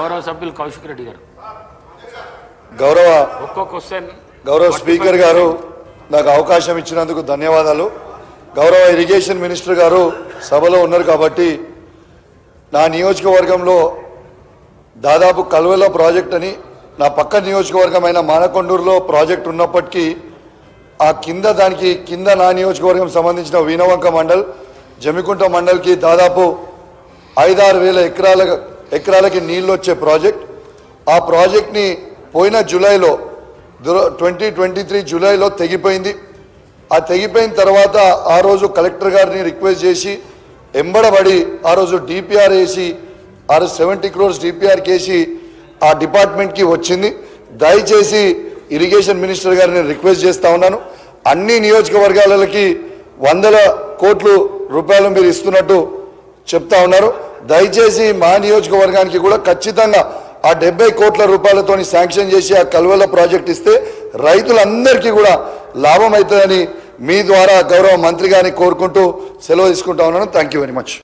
సభ్యులు కౌశిక్ రెడ్డి గారు. గౌరవ ఒక్కో క్వశ్చన్ గౌరవ స్పీకర్ గారు నాకు అవకాశం ఇచ్చినందుకు ధన్యవాదాలు. గౌరవ ఇరిగేషన్ మినిస్టర్ గారు సభలో ఉన్నారు కాబట్టి నా నియోజకవర్గంలో దాదాపు కల్వెల ప్రాజెక్ట్ అని నా పక్క నియోజకవర్గమైన మానకొండూరులో ప్రాజెక్ట్ ఉన్నప్పటికీ ఆ కింద దానికి కింద నా నియోజకవర్గం సంబంధించిన వీణవంక మండల్ జమికుంట మండల్కి దాదాపు ఐదారు వేల ఎకరాల ఎకరాలకి నీళ్ళు వచ్చే ప్రాజెక్ట్. ఆ ప్రాజెక్ట్ని పోయిన జూలైలో ట్వంటీ ట్వంటీ త్రీ జూలైలో తెగిపోయింది. ఆ తెగిపోయిన తర్వాత ఆ రోజు కలెక్టర్ గారిని రిక్వెస్ట్ చేసి ఎంబడబడి ఆ రోజు డిపిఆర్ వేసి ఆ రోజు సెవెంటీ క్రోర్స్ డిపిఆర్ కేసి ఆ డిపార్ట్మెంట్కి వచ్చింది. దయచేసి ఇరిగేషన్ మినిస్టర్ గారిని రిక్వెస్ట్ చేస్తూ ఉన్నాను. అన్ని నియోజకవర్గాలకి వందల కోట్లు రూపాయలు మీరు ఇస్తున్నట్టు చెప్తా ఉన్నారు. దయచేసి మా నియోజకవర్గానికి కూడా ఖచ్చితంగా ఆ డెబ్బై కోట్ల రూపాయలతో శాంక్షన్ చేసి ఆ కల్వల ప్రాజెక్ట్ ఇస్తే రైతులందరికీ కూడా లాభం అవుతుందని మీ ద్వారా గౌరవ మంత్రి గారిని కోరుకుంటూ సెలవు తీసుకుంటా ఉన్నాను. Thank you very much